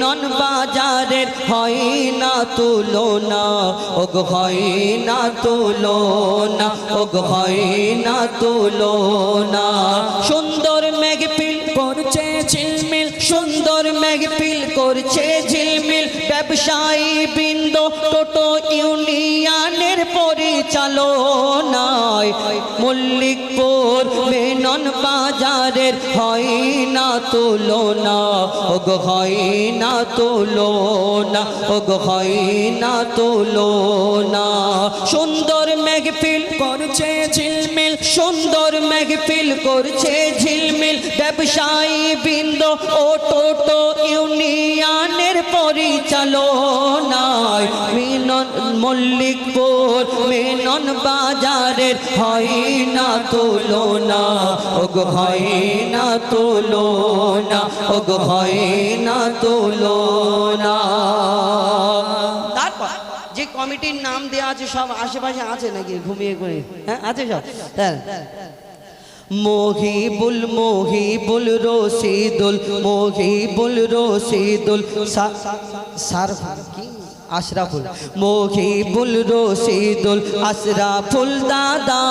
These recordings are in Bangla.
মেনন বাজারের হয় না তুলনা, ওগ হয় না তুলনা, ওগ হয় না তুলনা। সুন্দর মেঘপিল করছে ঝিলমিল, সুন্দর মেঘপিল করছে ঝিলমিল। ব্যবসায়ী বৃন্দ টোটো ইউনিয়নের পরিচালনায় মল্লিকপুর মেনন বাজারের হয় না তুলনা, ওগ হয় না তুলনা, ওগ হয় না তুলনা। সুন্দর মেঘফিল করছে ঝিলমিল, সুন্দর মেঘফিল করছে ঝিলমিল। ব্যবসায়ী বৃন্দ ও টোটো ইউনিয়নের পরিচালনায় মিনন মল্লিকপুর, মেনন বাজারের হয় না তুলনা। ওগ হয় না তুলনা, ওগ হয় না তুলনা। তারপর যে কমিটির নাম দেওয়া আছে সব আশেপাশে আছে নাকি? ঘুমিয়ে ঘুমিয়ে। হ্যাঁ আছে সব? হ্যাঁ মহিবুল মহিবুল রশিদুল মহিবুল রশিদুল সারফ কি? আশরাফুল। মহিবুল রশিদুল, আশরাফুল দাদা,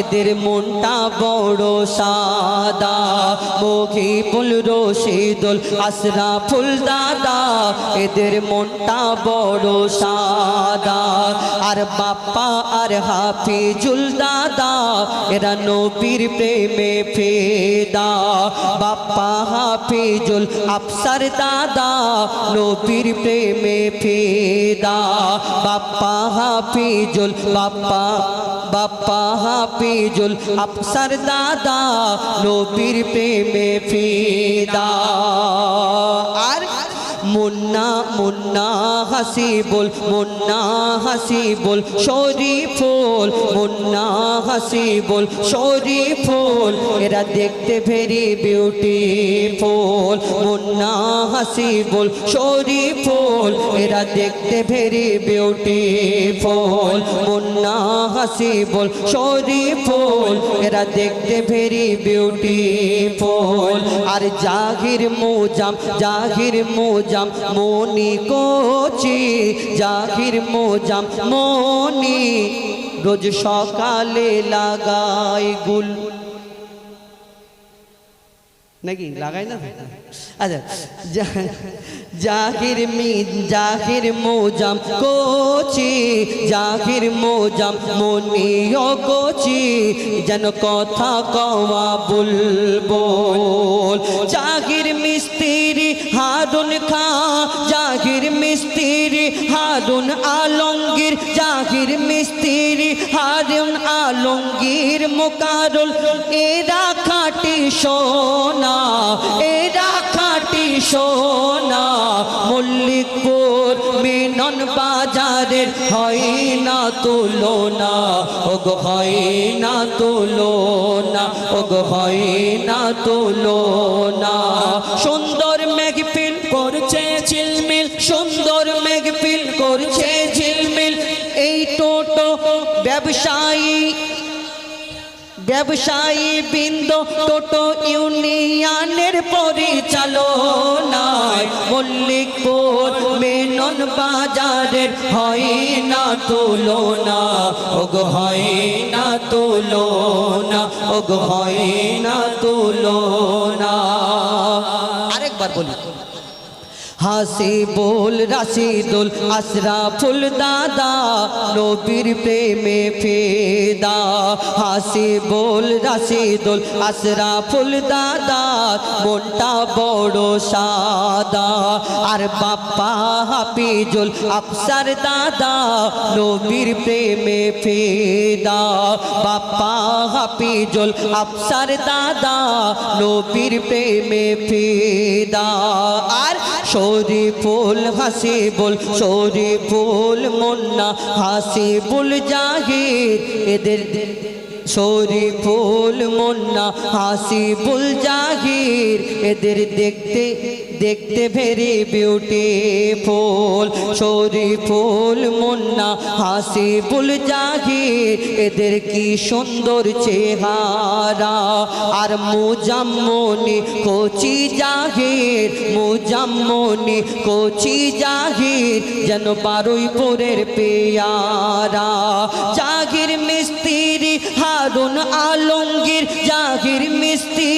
এদের মনটা বড় সাদা। মহিবুল রশিদুল, আশরাফুল দাদা, এদের মনটা বড় সাদা। আর বাপ্পা, আর হাফিজুল দাদা, এরা নবীর প্রেমে ফেদা। বাপ্পা, হাফিজুল আফসার দাদা, নবীর প্রেমে ফেদা। বাপ্পা, হাফিজুল বাপ্পা বাপ্পা, হাফিজুল আফসার দাদা, নবীর প্রেমে ফেদা। আর মুন্না মুন্না হাসিবুল মুন্না হাসিবুল, শরীফুল, মুন্না হাসিবুল, শরীফুল, এরা দেখতে ভেরি বিউটিফুল মুন্না হাসিবুল, শরীফুল, এরা দেখতে ভেরি বিউটিফুল মুন্না হাসিবুল, শরীফুল, এরা দেখতে ভেরি বিউটিফুল আর জাহির মোজাম জাহির মোজাম মনি কোচি, জাহির মোজাম, মনি। রোজ সকালে লাগাই গুল। নাকি? লাগাই না? আচ্ছা জাহির মি, জাহির মোজাম কোচি, জাহির মোজাম, মনিও কোচি। যেন কথা কওয়া বুলবুল। জাহির মিস্ত্রি হারুন খা, জাহির মিস্ত্রি, হারুন আলমগীর, জাহির মিস্ত্রি, হারুন আলমগীর, মুকারুল এরা খাটি সোনা, এরা খাটি সোনা, মল্লিকপুর মিনন বাজারের হয় না তুলনা, ওগ হয় না তুলনা, ওগ হয় না তুলনা, সুন্দর ব্যবসায়ী ব্যবসায়ী বৃন্দ টোটো ইউনিয়নের পরিচালনায় মল্লিকপুর মেনন বাজারের হয় না তুলনা। ওগ হয় না তুলনা, ওগ হয় না তুলনা। আরেকবার বলি। হাসিবুল রাশিদুল আশরাফুল দাদা নবীর প্রেমে ফেদা হাসিবুল রাশিদুল আশরাফুল দাদা মনটা বড় সাদা আর বাপ্পা হাফিজুল আফসার দাদা নবীর প্রেমে ফেদা বাপ্পা হাফিজুল আফসার দাদা নবীর প্রেমে ফেদা আর শরীফুল হাসিবুল শরীফুল মুন্না হাসিবুল জাহির। এদের শরীফুল মুন্না হাসিবুল জাহির। এদের দেখতে দেখতে ভেরি বিউটিফুল শরীফুল মুন্না হাসিবুল জাহির এদের কি সুন্দর চেহারা। আর মুজাম্মনি কোচি জাহির মুজাম্মনি কোচি জাহির যেন বারুইপুরের পেয়ারা। জাহির মিস্ত্রি হারুন আলমগীর জাহির মিস্ত্রি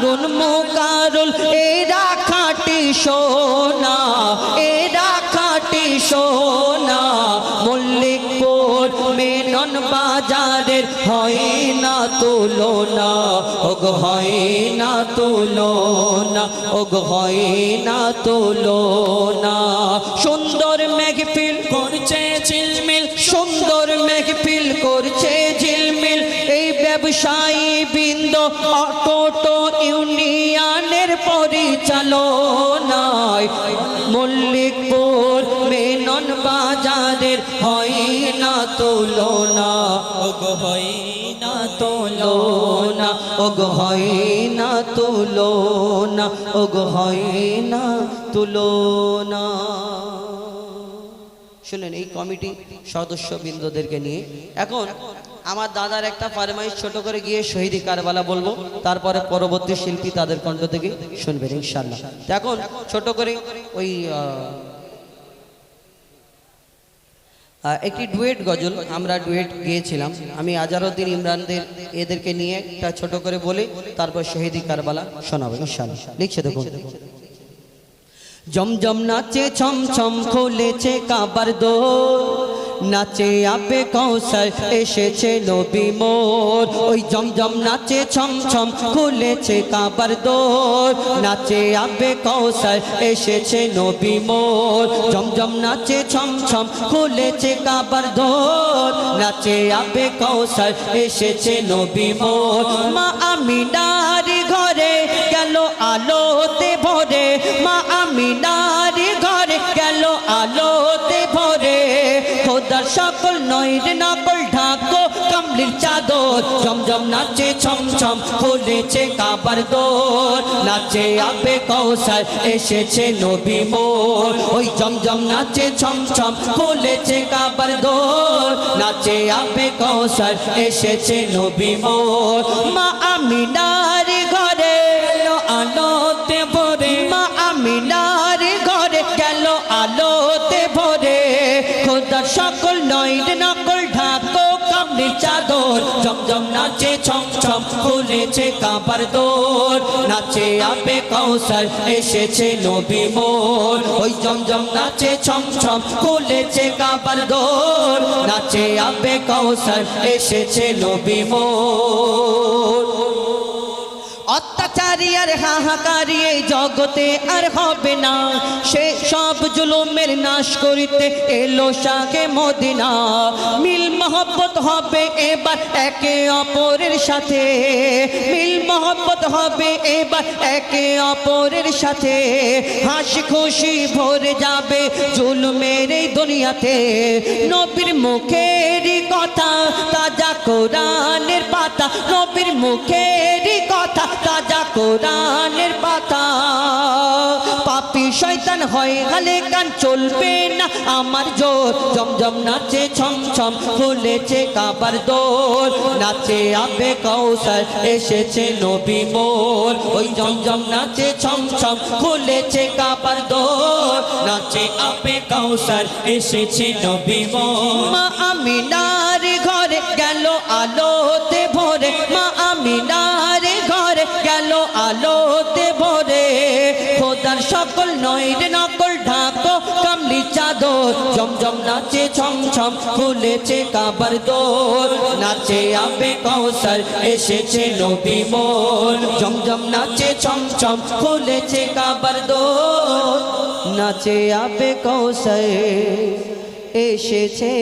হারুন মোকারুল, এরা খাটি সোনা, এরা খাটি সোনা। মল্লিকপুর মেনন বাজারের হয় না তুলনা, ওগ হয় না তুলনা, ওগ হয় না তুলনা। সুন্দর মেঘফিল করছে ঝিলমিল, সুন্দর মেঘফিল করছে ঝিলমিল, এই ব্যবসায়ী অটোটো ইউনিয়নের পরিচালনায় মল্লিকপুর মেনন বাজারের হয় না তুলনা। ওগ হয় না তুলনা। ওগ হয় না তুলনা। ওগ হয় না তুলনা। শুনেন, এই কমিটি সদস্যবৃন্দদেরকে নিয়ে এখন আমার দাদার একটা ফরমাইশ ছোট করে গিয়ে শহীদ কারবালা বলব, তারপরে পরবর্তী শিল্পী তাদের কণ্ঠ থেকে শুনবেন ইনশাল্লাহ এখন ছোট করে ওই একটি ডুয়েট গজল আমরা ডুয়েট গিয়েছিলাম। আমি আজারউদ্দিন ইমরানদের এদেরকে নিয়ে একটা ছোট করে বলে, তারপর শহীদি কারবালা শোনাবো ইনশাল্লাহ লিখছে দেখুন। জমজম নাচে ছম ছম খুলেছে কাবার দোর নাচে আপে কৌশল এসেছে নবী মোর। ওই জমজম নাচে ছম ছম খুলেছে কাবার দোর। নাচে আপে কৌশল এসেছে নবী মোর। জমজম নাচে ছম ছম খুলেছে কাবার দোর। নাচে আপে কৌশল এসেছে নবী মোর। মা আমিনার ঘরে গেল আলোতে ভরে। মা আমিনার ঘরে গেল খোদার সকল নৈর নকল ঢাকো, কমলির চাদর জমজম নাচে ছম ছম খুলেছে কাবার দোর। নাচে আপে কৌশল এসেছে নবী মোর। ওই জমজম নাচে ছম ছম খুলেছে কাবার দোর। নাচে আপে কৌশল এসেছে নবী মোর। মা আমিনার খুলেছে কাবার দোর। নাচে আপে কৌশল এসেছে নবী মোর। ওই জমজম নাচে ছম ছম খুলেছে কাবার দোর। নাচে আপে কৌশল এসেছে নবী মোর। অত্যাচারী আর হাহাকারী এই জগতে আর হবে না। সে সব জুলুমের নাশ করিতে এলো শাকে মদিনা। মিল মহব্বত হবে এবার একে অপরের সাথে। মিল মহব্বত হবে এবার একে অপরের সাথে। হাসি খুশি ভরে যাবে জুলুমের এই দুনিয়াতে। নবীর মুখের কথা, তাজা কোরআনের পাতা, নবীর মুখের কথা, তাজা কোরআনের পাতা। পাপি শয়তান হয় হালে গান চলবে না আমার জোর। জমজম নাচে ছম ছম খুলেছে কাবার দোর নাচে আবে কৌশল এসেছে নবী মোর। ওই জমজম নাচে ছম ছম খুলেছে কাবার দোর নাচে আবে কৌশল এসেছে নবী মোর। মা আমিনার খোদার সকল নৈর নকল ঢাকো, কামলি চাদর, জমজম নাচে ছম ছম খুলেছে কাবার দোর নাচে আবে কৌশল এসেছে নবী মোর। জমজম নাচে ছম ছম খুলেছে কাবার দোর নাচে আবে কৌশল এসেছে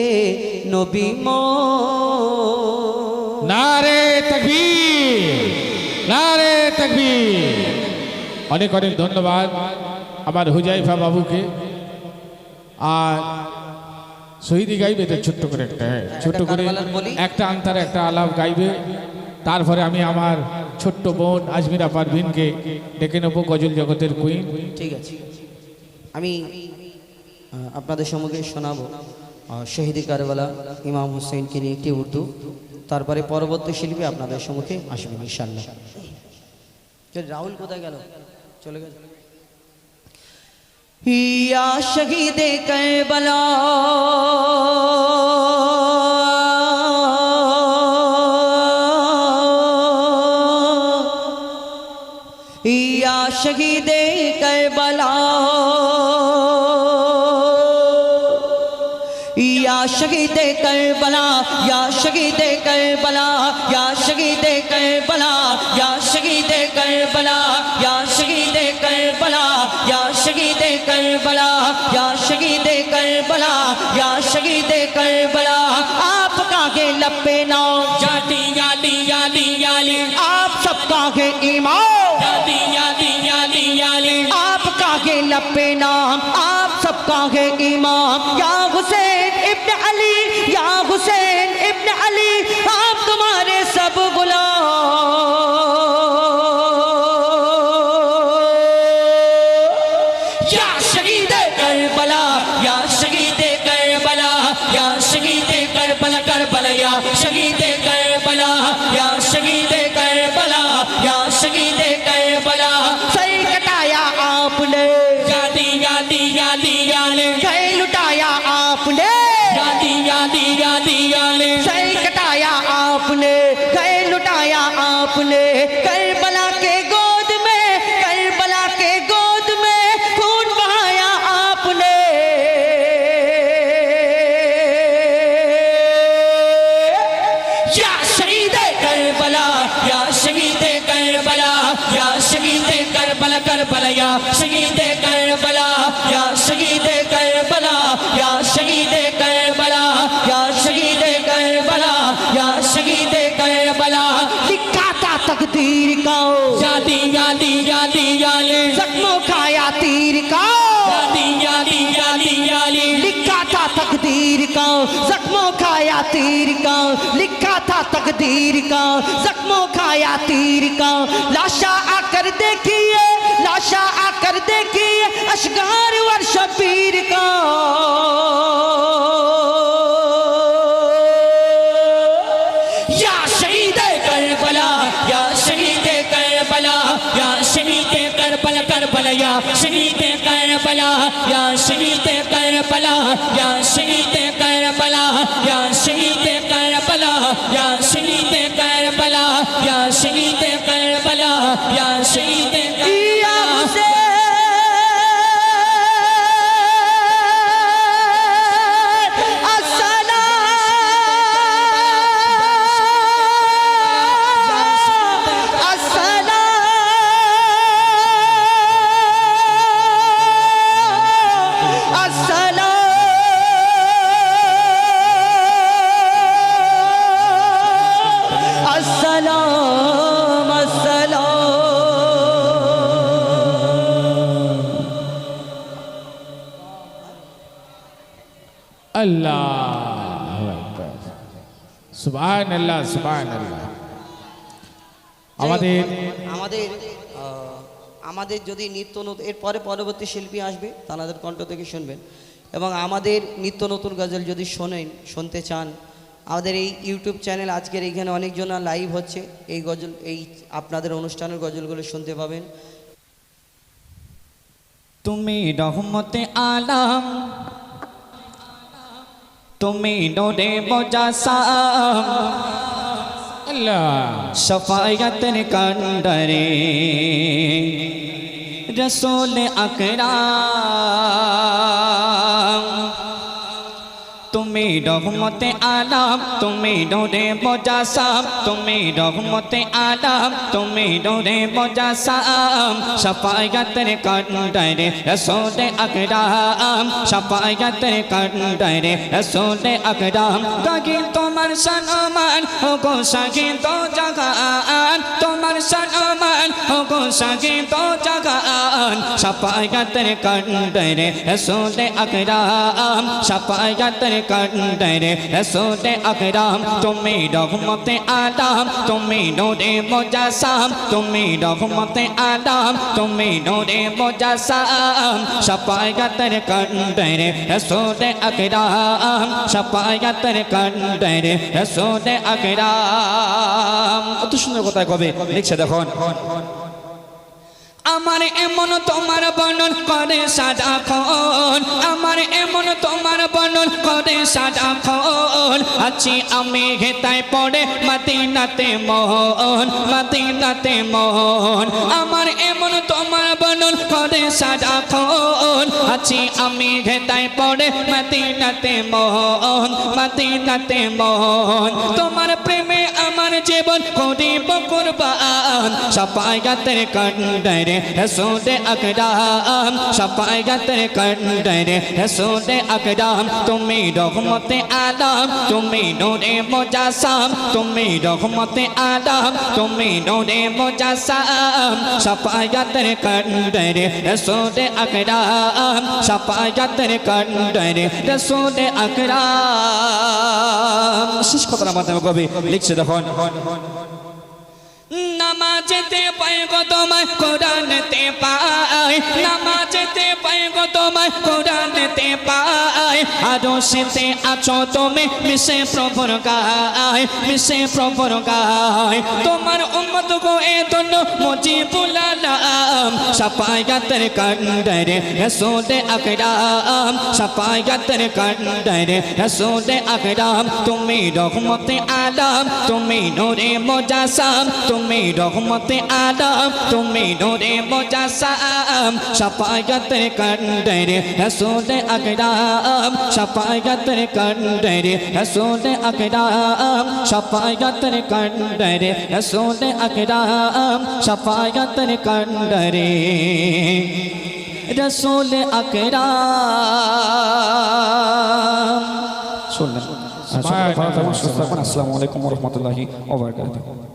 নবী মোর। নারে তকবীর নারে তকবীর। অনেক অনেক ধন্যবাদ আমার হুজাইফা বাবুকে। আর শহীদি গাইবে তো ছোট্ট করে একটা হ্যাঁ ছোট্ট করে একটা আন্তার একটা আলাপ গাইবে। তারপরে আমি আমার ছোট্ট বোন আজমিরা পারভিনকে ডেকে নেব গজল জগতের কুইন ঠিক আছে। আমি আপনাদের সম্মুখে শোনাবো শহীদি কারবালা ইমাম হোসেনকে নিয়ে একটি উর্দু। তারপরে পরবর্তী শিল্পী আপনাদের সম্মুখে আসবেন ইনশাল্লাহ রাহুল কোথায় গেল? چلے گئے۔ یا شہید کربلا۔ یا شہید کربلا۔ یا شہید کربلا، یا شہید کربلا، یا شہید شہید کربلا آپ کا گے لپے نام یادی یادی یادی یالی آپ سب کا ہے ایمان یادی یادی یالی آپ کا ہے لپے نام آپ سب کا ہے ایمان یا غسے गया शहीद गया شہید کربلا کربلا یا شہید کربلا یا شہید کربلا یا شہید کربلا یا شہید کربلا یا شہید کربلا۔ لکھا تھا تقدیر کا یادی یادی یادی یالی۔ زخموں کا یا تیر کا یادی یادی یادی یالی۔ لکھا تھا تقدیر کا زخموں کا یا تیر کا لکھا تھا تقدیر کا زخموں کا یا تیر کا لاشا کر دیکھیے لاشا آ کر دیکھیے اشگار ور شبیر کا۔ یا شہید کربلا، یا کربلا، یا प्यासे दे আল্লাহ সুবান আল্লাহ সুবান আল্লাহ আমাদের আমাদের আমাদের যদি নিত্য নতুন এরপরে পরবর্তী শিল্পী আসবে তাদের কণ্ঠ থেকে শুনবেন। এবং আমাদের নিত্য নতুন গজল যদি শোনেন শুনতে চান আমাদের এই ইউটিউব চ্যানেল আজকের এইখানে অনেকজন লাইভ হচ্ছে। এই গজল এই আপনাদের অনুষ্ঠানের গজলগুলো শুনতে পাবেন। তুমি রহমতে আলাম তুমি নোরে বজাসাম আল্লাহ। শফায়তের কান্ডারে রসোল আকরাম। তুমি রহমতে আলাম তুমি ডোরে বজা সাম তুমি রহমতে আলাম তুমি ডোরে বজা সাম সফায়াতের কন্ডরে রসোদে আকরাম, সফায়াতের কন্ডরে রসোদে আকরাম। দাগি তোমার সনমান ও গো সাগি তো জাগান। তোমার সনমান ও গো সাগি তো জাগান। সফায়াতের কন্ডরে রসোদে আকরাম, সফায়াতের কন্দর রসোতে আকরাম, তুমি রহমতে আদাম, তুমি নোরে মোজাসাম, তুমি রহমতে আদাম, তুমি নোরে মোজাসাম। সফায়াতের কন্দর রসোতে আকরাম, সফায়াতের কন্দর রসোতে আকরাম। কত সুন্দর কথা কবে? লিখছে দেখুন। আমার এমন তোমার বর্ণন করে সাদা খন আমার এমন তোমার বর্ণন করে সাদা খন আছি আমি হেতায় পড়ে মাতিনাতে মোহন মাতিনাতে মোহন। আমার এমন তোমার বর্ণন করে সাদা খন আছি আমি হেতায় পড়ে মাতিনাতে মোহন মাতিনাতে মোহন। তোমার প্রেমে আমার জীবন করিব কুরবান। সাফায়াতের কন্ডরে রসুল আকরাম। সাফায়াতের কন্ডরে রসুল আকরাম। তুমি রহমতে আলম, তুমি নূরে মুজাসসাম তুমি রহমতে আলম, তুমি নূরে মুজাসসাম সাফায়াতের কন্ডরে রসুল আকরাম। সাফায়াতের কন্ডরে রসুল আকরাম। শেষ কথার মাধ্যমে কবে। লিখছে দেখুন নামাজেতে পায় গো তোমায়, কোরআনতে পায়। নামাজেতে পায় গো তোমায়, কোরআনতে পায়। আরও সেতে আছো তুমি, মিশে প্রভুর গায়, মিশে প্রভুর গায়। তোমার উম্মত গো এ দন্য মুজিবুল আলাম। সাফায়াতের কন্ডরে রসুল আকরাম। সাফায়াতের কন্ডরে রসুল আকরাম। তুমি রহমতে আলম, তুমি নূরে মুজাসসাম তুমি রহমতে আলম তুমি নূরে মুজাসসাম সাফায়াতের কন্ডরে রসুল আকরাম। সাফায়াতের কন্ডরে রসুল আকরাম। সাফায়াতের কন্ডরে রসুল আকরাম। সাফায়াতের কন্ডরে রসুল আকরাম। শুনলেন। আসসালামু আলাইকুম। রহমতুল্লাহি ওবরাকাতুহু